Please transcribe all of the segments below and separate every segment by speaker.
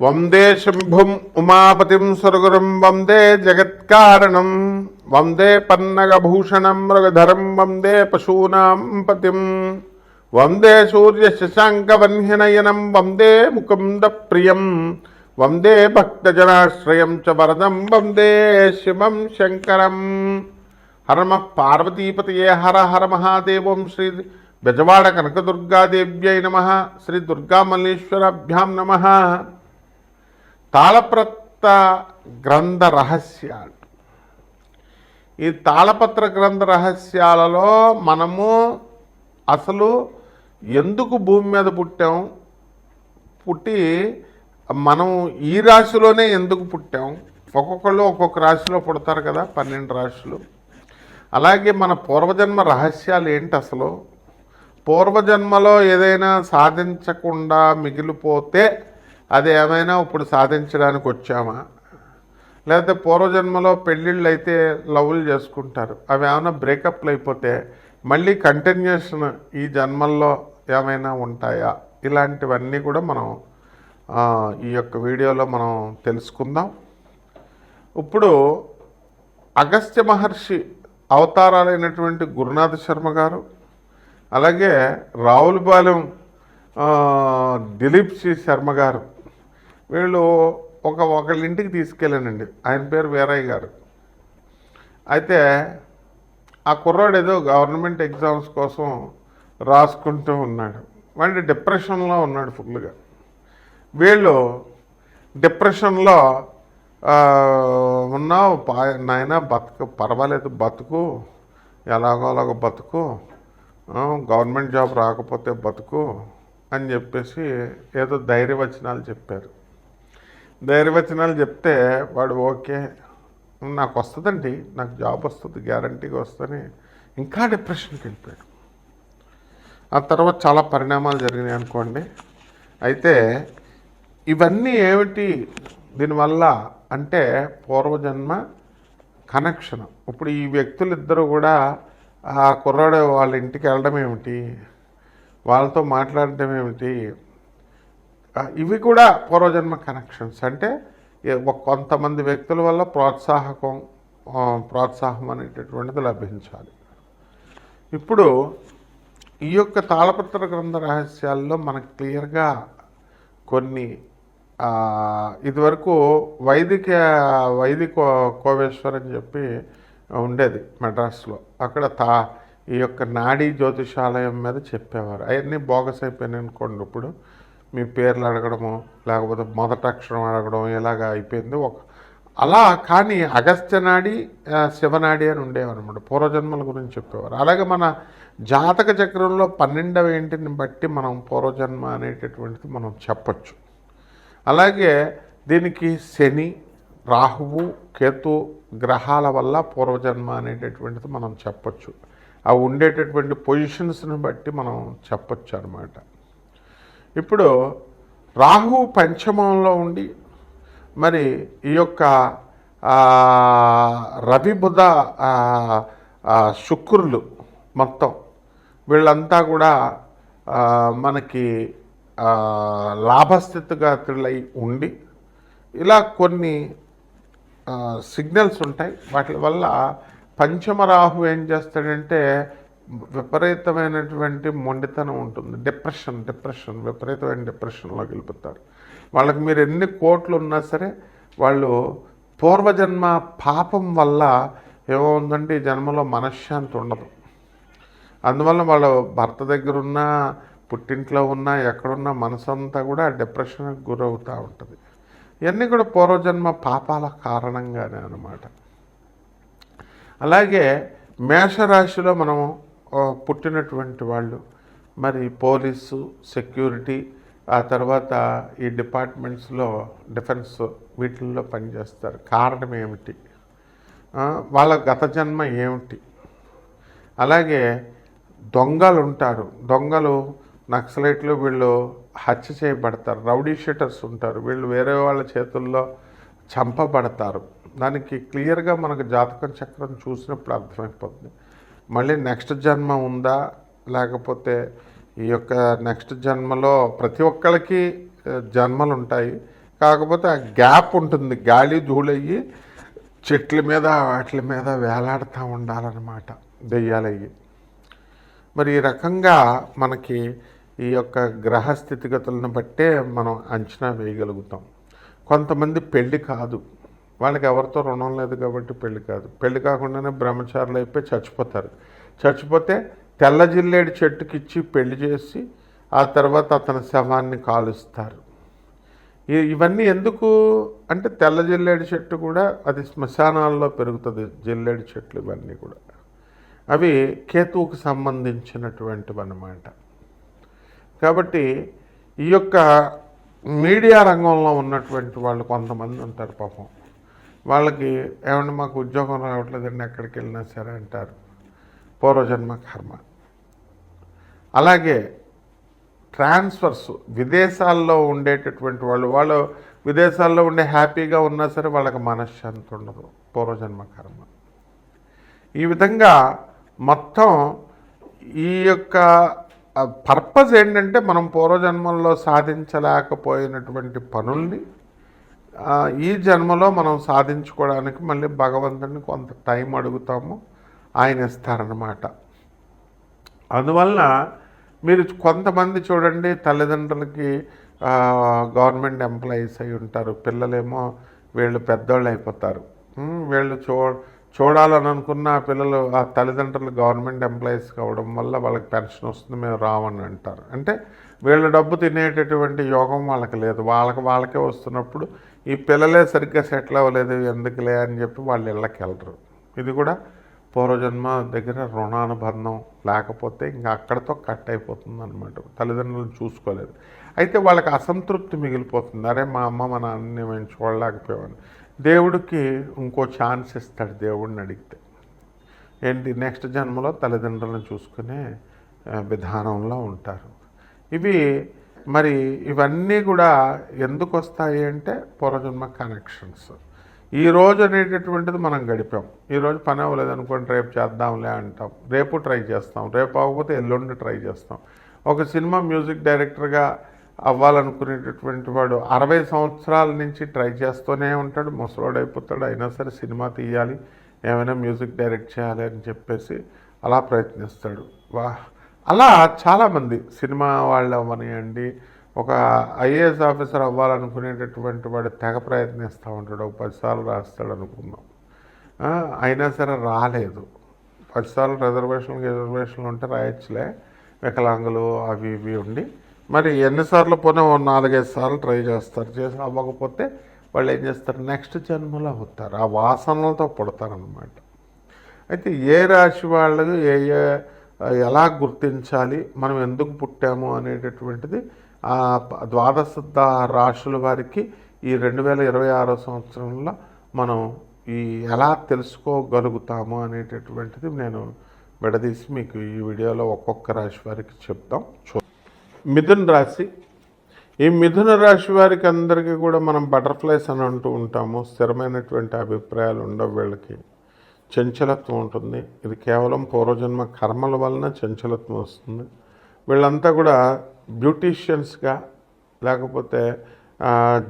Speaker 1: వందే శంభుం ఉమాపతిం సురగురం వందే జగత్కారణం వందే పన్నగభూషణం మృగధరం వందే పశూనాం పతిం వందే సూర్య శశాంకవన్యనయనం వందే ముకుంద ప్రియం వందే భక్తజనాశ్రయం చ వరదం వందే శివం శంకరం హరమ పార్వతీపతయే హర హర మహాదేవం శ్రీ బెజవాడ కనకదుర్గాదేవ్యై నమ. శ్రీ దుర్గామల్లేశ్వరాభ్యాం నమ. తాళప్రత్త గ్రంథ రహస్యాలు. ఈ తాళపత్ర గ్రంథ రహస్యాలలో మనము అసలు ఎందుకు భూమి మీద పుట్టాం? పుట్టి మనం ఈ రాశిలోనే ఎందుకు పుట్టాం? ఒక్కొక్కళ్ళు ఒక్కొక్క రాశిలో పుడతారు కదా పన్నెండు రాశులు. అలాగే మన పూర్వజన్మ రహస్యాలు ఏంటి అసలు? పూర్వజన్మలో ఏదైనా సాధించకుండా మిగిలిపోతే అది ఏమైనా ఇప్పుడు సాధించడానికి వచ్చామా? లేకపోతే పూర్వజన్మలో పెళ్ళిళ్ళు అయితే లవ్లు చేసుకుంటారు. అవి ఏమైనా బ్రేకప్లు అయిపోతే మళ్ళీ కంటిన్యూషన్ ఈ జన్మల్లో ఏమైనా ఉంటాయా? ఇలాంటివన్నీ కూడా మనం ఈ యొక్క వీడియోలో మనం తెలుసుకుందాం. ఇప్పుడు అగస్త్య మహర్షి అవతారాలైనటువంటి గురునాథ శర్మ గారు అలాగే రావులపాలెం దిలీప్ సి శర్మ గారు వీళ్ళు ఒక ఒకళ్ళింటికి తీసుకెళ్ళానండి. ఆయన పేరు వీరయ్య గారు. అయితే ఆ కుర్రాడు ఏదో గవర్నమెంట్ ఎగ్జామ్స్ కోసం రాసుకుంటూ ఉన్నాడు. వాడి డిప్రెషన్లో ఉన్నాడు ఫుల్గా వీళ్ళు డిప్రెషన్లో ఉన్నావు పా నాయన బతుకు పర్వాలేదు బతుకు ఎలాగో అలాగో బతుకు గవర్నమెంట్ జాబ్ రాకపోతే బతుకు అని చెప్పేసి ఏదో ధైర్యవచనాలు చెప్పారు. ధైర్యవచనాలు చెప్తే వాడు ఓకే నాకు వస్తుందండి నాకు జాబ్ వస్తుంది గ్యారంటీగా వస్తుంది ఇంకా డిప్రెషన్కి వెళ్ళిపోయాడు. ఆ తర్వాత చాలా పరిణామాలు జరిగినాయి అనుకోండి. అయితే ఇవన్నీ ఏమిటి? దీనివల్ల అంటే పూర్వజన్మ కనెక్షన్. ఇప్పుడు ఈ వ్యక్తులు ఇద్దరు కూడా ఆ కుర్రాడు వాళ్ళ ఇంటికి వెళ్ళడం ఏమిటి? వాళ్ళతో మాట్లాడడం ఏమిటి? ఇవి కూడా పూర్వజన్మ కనెక్షన్స్. అంటే కొంతమంది వ్యక్తుల వల్ల ప్రోత్సాహకం ప్రోత్సాహం అనేటటువంటిది లభించాలి. ఇప్పుడు ఈ యొక్క తాళపత్ర గ్రంథ రహస్యాల్లో మనకు క్లియర్గా కొన్ని ఇదివరకు వైదిక వైదిక కోవేశ్వర్ అని చెప్పి ఉండేది మెడ్రాస్లో అక్కడ తా ఈ యొక్క నాడీ జ్యోతిషాలయం మీద చెప్పేవారు. అవన్నీ బోగస్ అయిపోయినాయి అనుకోండి ఇప్పుడు. మీ పేర్లు అడగడము లేకపోతే మొదట అక్షరం అడగడం ఇలాగ అయిపోయింది. ఒక అలా కానీ అగస్త్య నాడి శివనాడి అని ఉండేవన్నమాట పూర్వజన్మల గురించి చెప్పేవారు. అలాగే మన జాతక చక్రంలో పన్నెండవ ఇంటిని బట్టి మనం పూర్వజన్మ అనేటటువంటిది మనం చెప్పచ్చు. అలాగే దీనికి శని రాహువు కేతు గ్రహాల వల్ల పూర్వజన్మ అనేటటువంటిది మనం చెప్పచ్చు. అవి ఉండేటటువంటి పొజిషన్స్ని బట్టి మనం చెప్పచ్చు అనమాట ఇప్పుడు రాహు పంచమంలో ఉండి మరి ఈ యొక్క రవి బుధ శుక్రులు మొత్తం వీళ్ళంతా కూడా మనకి ఆ, లాభస్థితిగతులై ఉండి ఇలా కొన్ని సిగ్నల్స్ ఉంటాయి. వాటి వల్ల పంచమరాహు ఏం చేస్తాడంటే విపరీతమైనటువంటి మొండితనం ఉంటుంది. డిప్రెషన్ డిప్రెషన్ విపరీతమైన డిప్రెషన్లోకి వెళ్ళిపోతారు వాళ్ళకి మీరు ఎన్ని కోట్లు ఉన్నా సరే వాళ్ళు పూర్వజన్మ పాపం వల్ల ఏమవుందంటే ఈ జన్మలో మనశ్శాంతి ఉండదు. అందువల్ల వాళ్ళ భర్త దగ్గర ఉన్న పుట్టింట్లో ఉన్న ఎక్కడున్న మనసంతా కూడా డిప్రెషన్కి గురవుతూ ఉంటుంది. ఇవన్నీ కూడా పూర్వజన్మ పాపాల కారణంగానే అన్నమాట. అలాగే మేషరాశిలో మనం పుట్టినటువంటి వాళ్ళు మరి పోలీసు సెక్యూరిటీ ఆ తర్వాత ఈ డిపార్ట్మెంట్స్లో డిఫెన్స్ వీటిల్లో పనిచేస్తారు. కారణం ఏమిటి? వాళ్ళ గత జన్మ ఏమిటి? అలాగే దొంగలు ఉంటారు. దొంగలు నక్సలైట్లు వీళ్ళు హత్య చేయబడతారు రౌడీ షీటర్స్ ఉంటారు వీళ్ళు వేరే వాళ్ళ చేతుల్లో చంపబడతారు. దానికి క్లియర్గా మనకు జాతకం చక్రం చూసినప్పుడు అర్థమైపోతుంది. మళ్ళీ నెక్స్ట్ జన్మ ఉందా? లేకపోతే ఈ యొక్క నెక్స్ట్ జన్మలో ప్రతి ఒక్కరికి జన్మలు ఉంటాయి. కాకపోతే ఆ గ్యాప్ ఉంటుంది. గాలి ధూళయ్యి చెట్ల మీద వాటి మీద వేలాడుతూ ఉండాలన్నమాట దెయ్యాలయ్యి. మరి ఈ రకంగా మనకి ఈ యొక్క గ్రహ స్థితిగతులను బట్టే మనం అంచనా వేయగలుగుతాం. కొంతమంది పెళ్ళి కాదు. వాళ్ళకి ఎవరితో రుణం లేదు కాబట్టి పెళ్ళి కాదు. పెళ్ళి కాకుండానే బ్రహ్మచారులు అయిపోయి చచ్చిపోతారు. చచ్చిపోతే తెల్ల జిల్లేడు చెట్టుకి ఇచ్చి పెళ్ళి చేసి ఆ తర్వాత అతని శవాన్ని కాలుస్తారు. ఇవన్నీ ఎందుకు? అంటే తెల్ల జిల్లేడు చెట్టు కూడా అది శ్మశానాల్లో పెరుగుతుంది. జిల్లేడు చెట్లు ఇవన్నీ కూడా. అవి కేతువుకు సంబంధించినటువంటివి అన్నమాట కాబట్టి ఈ యొక్క మీడియా రంగంలో ఉన్నటువంటి వాళ్ళు కొంతమంది ఉంటారు పాపం. వాళ్ళకి ఏమన్నా మాకు ఉద్యోగం రావట్లేదండి ఎక్కడికి వెళ్ళినా సరే అంటారు. పూర్వజన్మ కర్మ. అలాగే ట్రాన్స్ఫర్స్ విదేశాల్లో ఉండేటటువంటి వాళ్ళు వాళ్ళు విదేశాల్లో ఉండే హ్యాపీగా ఉన్నా సరే వాళ్ళకి మనశ్శాంతి ఉండదు పూర్వజన్మ కర్మ. ఈ విధంగా మొత్తం ఈ యొక్క పర్పస్ ఏంటంటే మనం పూర్వజన్మల్లో సాధించలేకపోయినటువంటి పనుల్ని ఈ జన్మలో మనం సాధించుకోవడానికి మళ్ళీ భగవంతుడిని కొంత టైం అడుగుతాము ఆయన ఇస్తారనమాట అందువలన మీరు కొంతమంది చూడండి తల్లిదండ్రులకి గవర్నమెంట్ ఎంప్లాయీస్ అయి ఉంటారు. పిల్లలేమో వీళ్ళు పెద్దోళ్ళు అయిపోతారు. వీళ్ళు చూ చూడాలని అనుకున్న పిల్లలు ఆ తల్లిదండ్రులు గవర్నమెంట్ ఎంప్లాయీస్ కావడం వల్ల వాళ్ళకి పెన్షన్ వస్తుంది మేము రావని అంటారు. అంటే వీళ్ళ డబ్బు తినేటటువంటి యోగం వాళ్ళకి లేదు. వాళ్ళకి వాళ్ళకే వస్తున్నప్పుడు ఈ పిల్లలే సరిగ్గా సెటిల్ అవ్వలేదు ఎందుకులే అని చెప్పి వాళ్ళు ఇళ్ళకి వెళ్ళరు. ఇది కూడా పూర్వజన్మ దగ్గర రుణానుబంధం లేకపోతే ఇంకా అక్కడతో కట్ అయిపోతుంది అనమాట తల్లిదండ్రులను చూసుకోలేదు. అయితే వాళ్ళకి అసంతృప్తి మిగిలిపోతుంది. అరే మా అమ్మ మా నాన్నని మేము చూడలేకపోయామని దేవుడికి ఇంకో ఛాన్స్ ఇస్తాడు దేవుడిని అడిగితే. ఏంటి నెక్స్ట్ జన్మలో తల్లిదండ్రులను చూసుకునే విధానంలో ఉంటారు. ఇవి మరి ఇవన్నీ కూడా ఎందుకు వస్తాయి అంటే పూర్వజన్మ కనెక్షన్స్. ఈరోజు అనేటటువంటిది మనం గడిపాం. ఈ రోజు పని అవ్వలేదు అనుకోండి రేపు చేద్దాంలే అంటాం. రేపు ట్రై చేస్తాం. రేపు అవ్వకపోతే ఎల్లుండి ట్రై చేస్తాం. ఒక సినిమా మ్యూజిక్ డైరెక్టర్గా అవ్వాలనుకునేటటువంటి వాడు అరవై సంవత్సరాల నుంచి ట్రై చేస్తూనే ఉంటాడు. ముసలోడు అయిపోతాడు. అయినా సరే సినిమా తీయాలి ఏమైనా మ్యూజిక్ డైరెక్ట్ చేయాలి అని చెప్పేసి అలా ప్రయత్నిస్తాడు. వా అలా చాలామంది సినిమా వాళ్ళు అవ్వనియండి. ఒక ఐఏఎస్ ఆఫీసర్ అవ్వాలనుకునేటటువంటి వాడు తెగ ప్రయత్నిస్తూ ఉంటాడు. ఒక పదిసార్లు రాస్తాడు అనుకుందాం అయినా సరే రాలేదు. పదిసార్లు రిజర్వేషన్ రిజర్వేషన్లు ఉంటే రాయొచ్చులే. వికలాంగులు అవి ఇవి ఉండి మరి ఎన్నిసార్లు పోనీ ఓ నాలుగైదు సార్లు ట్రై చేస్తారు. చేసి అవ్వకపోతే వాళ్ళు ఏం చేస్తారు? నెక్స్ట్ జన్మలో అవుతారు. ఆ వాసనలతో పుడతారనమాట అయితే ఏ రాశి వాళ్ళు ఏ ఏ ఎలా గుర్తించాలి? మనం ఎందుకు పుట్టాము అనేటటువంటిది ఆ ద్వాదశ రాశుల వారికి ఈ రెండు వేల ఇరవై ఆరో సంవత్సరంలో మనం ఈ ఎలా తెలుసుకోగలుగుతాము అనేటటువంటిది నేను విడదీసి మీకు ఈ వీడియోలో ఒక్కొక్క రాశి వారికి చెప్తాం. చూ మిథున్ రాశి. ఈ మిథున రాశి వారికి అందరికీ కూడా మనం బటర్ఫ్లైస్ అని అంటూ ఉంటాము. స్థిరమైనటువంటి అభిప్రాయాలు ఉండవు వీళ్ళకి. చంచలత్వం ఉంటుంది. ఇది కేవలం పూర్వజన్మ కర్మల వలన చంచలత్వం వస్తుంది. వీళ్ళంతా కూడా బ్యూటీషియన్స్గా లేకపోతే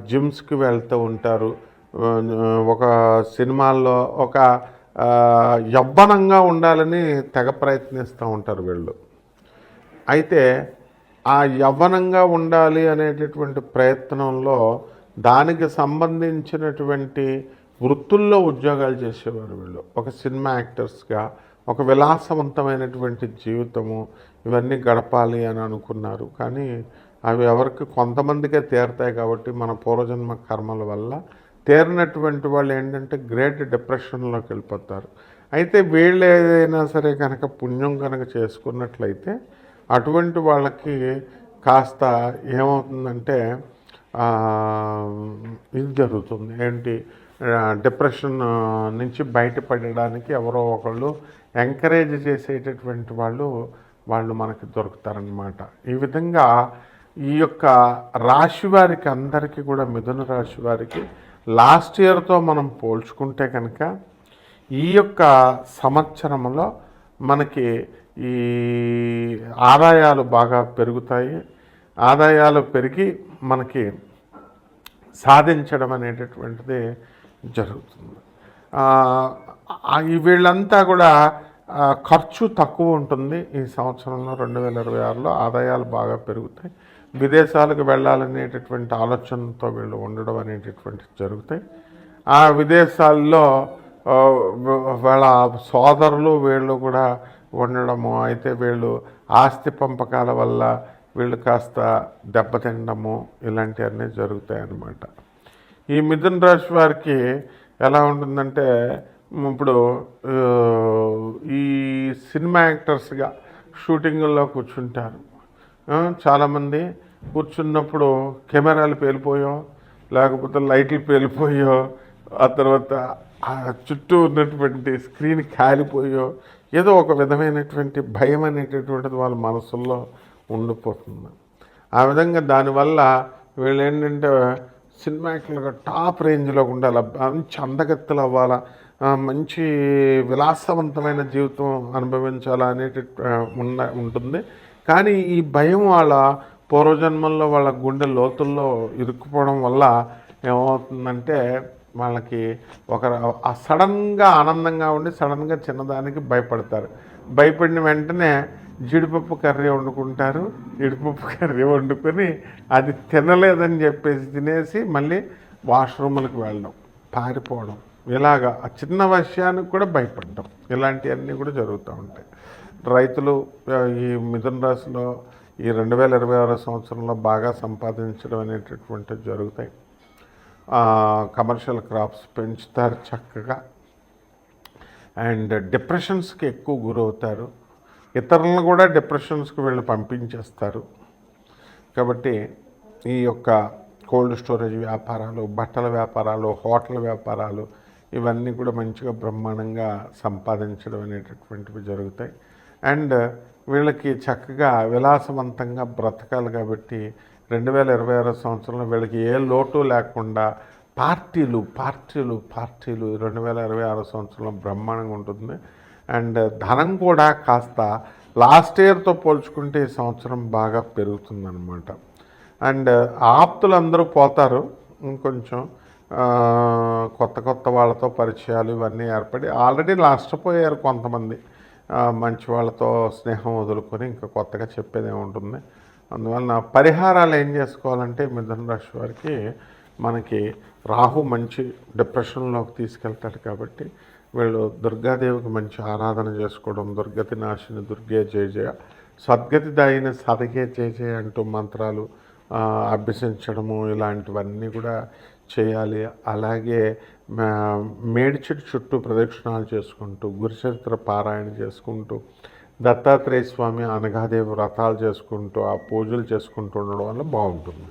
Speaker 1: జిమ్స్కి వెళ్తూ ఉంటారు. ఒక సినిమాల్లో ఒక యవ్వనంగా ఉండాలని తెగ ప్రయత్నిస్తూ ఉంటారు వీళ్ళు. అయితే ఆ యవ్వనంగా ఉండాలి అనేటటువంటి ప్రయత్నంలో దానికి సంబంధించినటువంటి వృత్తుల్లో ఉద్యోగాలు చేసేవారు వీళ్ళు. ఒక సినిమా యాక్టర్స్గా ఒక విలాసవంతమైనటువంటి జీవితము ఇవన్నీ గడపాలి అని అనుకున్నారు. కానీ అవి ఎవరికి కొంతమందికే తీరతాయి కాబట్టి మన పూర్వజన్మ కర్మల వల్ల తీరినటువంటి వాళ్ళు ఏంటంటే గ్రేట్ డిప్రెషన్లోకి వెళ్ళిపోతారు. అయితే వీళ్ళు ఏదైనా సరే కనుక పుణ్యం కనుక చేసుకున్నట్లయితే అటువంటి వాళ్ళకి కాస్త ఏమవుతుందంటే ఇది జరుగుతుంది. ఏంటి? డిప్రెషన్ నుంచి బయటపడడానికి ఎవరో ఒకళ్ళు ఎంకరేజ్ చేసేటటువంటి వాళ్ళు వాళ్ళు మనకి దొరుకుతారనమాట ఈ విధంగా ఈ యొక్క రాశి వారికి అందరికీ కూడా మిథున రాశి వారికి లాస్ట్ ఇయర్తో మనం పోల్చుకుంటే కనుక ఈ యొక్క సంవత్సరంలో మనకి ఈ ఆదాయాలు బాగా పెరుగుతాయి. ఆదాయాలు పెరిగి మనకి సాధించడం అనేటటువంటిది జరుగుతుంది. వీళ్ళంతా కూడా ఖర్చు తక్కువ ఉంటుంది. ఈ సంవత్సరంలో రెండు వేల ఇరవై ఆరులో ఆదాయాలు బాగా పెరుగుతాయి. విదేశాలకు వెళ్ళాలనేటటువంటి ఆలోచనతో వీళ్ళు ఉండడం అనేటటువంటిది జరుగుతాయి. ఆ విదేశాల్లో వాళ్ళ సోదరులు వీళ్ళు కూడా ఉండడము. అయితే వీళ్ళు ఆస్తి పంపకాల వల్ల వీళ్ళు కాస్త దెబ్బతినడము. ఇలాంటివన్నీ జరుగుతాయి అన్నమాట ఈ మిథున్ రాశి వారికి ఎలా ఉంటుందంటే ఇప్పుడు ఈ సినిమా యాక్టర్స్గా షూటింగుల్లో కూర్చుంటారు. చాలామంది కూర్చున్నప్పుడు కెమెరాలు పేలిపోయో లేకపోతే లైట్లు పేలిపోయో ఆ తర్వాత చుట్టూ ఉన్నటువంటి స్క్రీన్ కాలిపోయో ఏదో ఒక విధమైనటువంటి భయం అనేటటువంటిది వాళ్ళ మనసుల్లో ఉండిపోతుంది. ఆ విధంగా దానివల్ల వీళ్ళు ఏంటంటే సినిమా యాక్టర్లుగా టాప్ రేంజ్లో ఉండాలి. మంచి అందగత్తెలు అవ్వాలా? మంచి విలాసవంతమైన జీవితం అనుభవించాలా అనేట ఉన్న ఉంటుంది. కానీ ఈ భయం వాళ్ళ పూర్వజన్మల్లో వాళ్ళ గుండె లోతుల్లో ఇరుక్కుపోవడం వల్ల ఏమవుతుందంటే వాళ్ళకి ఒక సడన్గా ఆనందంగా ఉండి సడన్గా చిన్నదానికి భయపడతారు. భయపడిన వెంటనే జీడిపప్పు కర్రీ వండుకుంటారు. జీడిపప్పు కర్రీ వండుకొని అది తినలేదని చెప్పేసి తినేసి మళ్ళీ వాష్రూములకు వెళ్ళడం పారిపోవడం. ఇలాగా ఆ చిన్న విషయానికి కూడా భయపడడం. ఇలాంటివన్నీ కూడా జరుగుతూ ఉంటాయి. రైతులు ఈ మిథున రాశిలో ఈ రెండు వేల ఇరవై ఆరో సంవత్సరంలో బాగా సంపాదించడం అనేటటువంటివి జరుగుతాయి. కమర్షియల్ క్రాప్స్ పెంచుతారు చక్కగా. అండ్ డిప్రెషన్స్కి ఎక్కువ గురవుతారు. ఇతరులను కూడా డిప్రెషన్స్కి వీళ్ళు పంపించేస్తారు. కాబట్టి ఈ యొక్క కోల్డ్ స్టోరేజ్ వ్యాపారాలు బట్టల వ్యాపారాలు హోటల్ వ్యాపారాలు ఇవన్నీ కూడా మంచిగా బ్రహ్మాండంగా సంపాదించడం అనేటటువంటివి జరుగుతాయి. అండ్ వీళ్ళకి చక్కగా విలాసవంతంగా బ్రతకాలి కాబట్టి రెండు వేల ఇరవై ఆరో సంవత్సరంలో వీళ్ళకి ఏ లోటు లేకుండా పార్టీలు పార్టీలు పార్టీలు రెండు వేల ఇరవై ఆరో సంవత్సరంలో బ్రహ్మాండంగా ఉంటుంది. అండ్ ధనం కూడా కాస్త లాస్ట్ ఇయర్తో పోల్చుకుంటే ఈ సంవత్సరం బాగా పెరుగుతుందన్నమాట. అండ్ ఆప్తులు అందరూ పోతారు. ఇంకొంచెం కొత్త కొత్త వాళ్ళతో పరిచయాలు ఇవన్నీ ఏర్పడి ఆల్రెడీ నష్టపోయారు కొంతమంది. మంచి వాళ్ళతో స్నేహం వదులుకొని ఇంకా కొత్తగా చెప్పేది ఏముంటుంది. అందువలన పరిహారాలు ఏం చేసుకోవాలంటే మిథున రాశి వారికి మనకి రాహు మంచి డిప్రెషన్లోకి తీసుకెళ్తాడు కాబట్టి వీళ్ళు దుర్గాదేవికి మంచి ఆరాధన చేసుకోవడం దుర్గతి నాశిని దుర్గే జయ జయ సద్గతి దాయిని సదగే జయ జయ అంటూ మంత్రాలు అభ్యసించడము ఇలాంటివన్నీ కూడా చేయాలి. అలాగే మేడిచెట్టు చుట్టూ ప్రదక్షిణాలు చేసుకుంటూ గురుచరిత్ర పారాయణ చేసుకుంటూ దత్తాత్రేయ స్వామి అనగాదేవి వ్రతాలు చేసుకుంటూ ఆ పూజలు చేసుకుంటూ ఉండడం వల్ల బాగుంటుంది.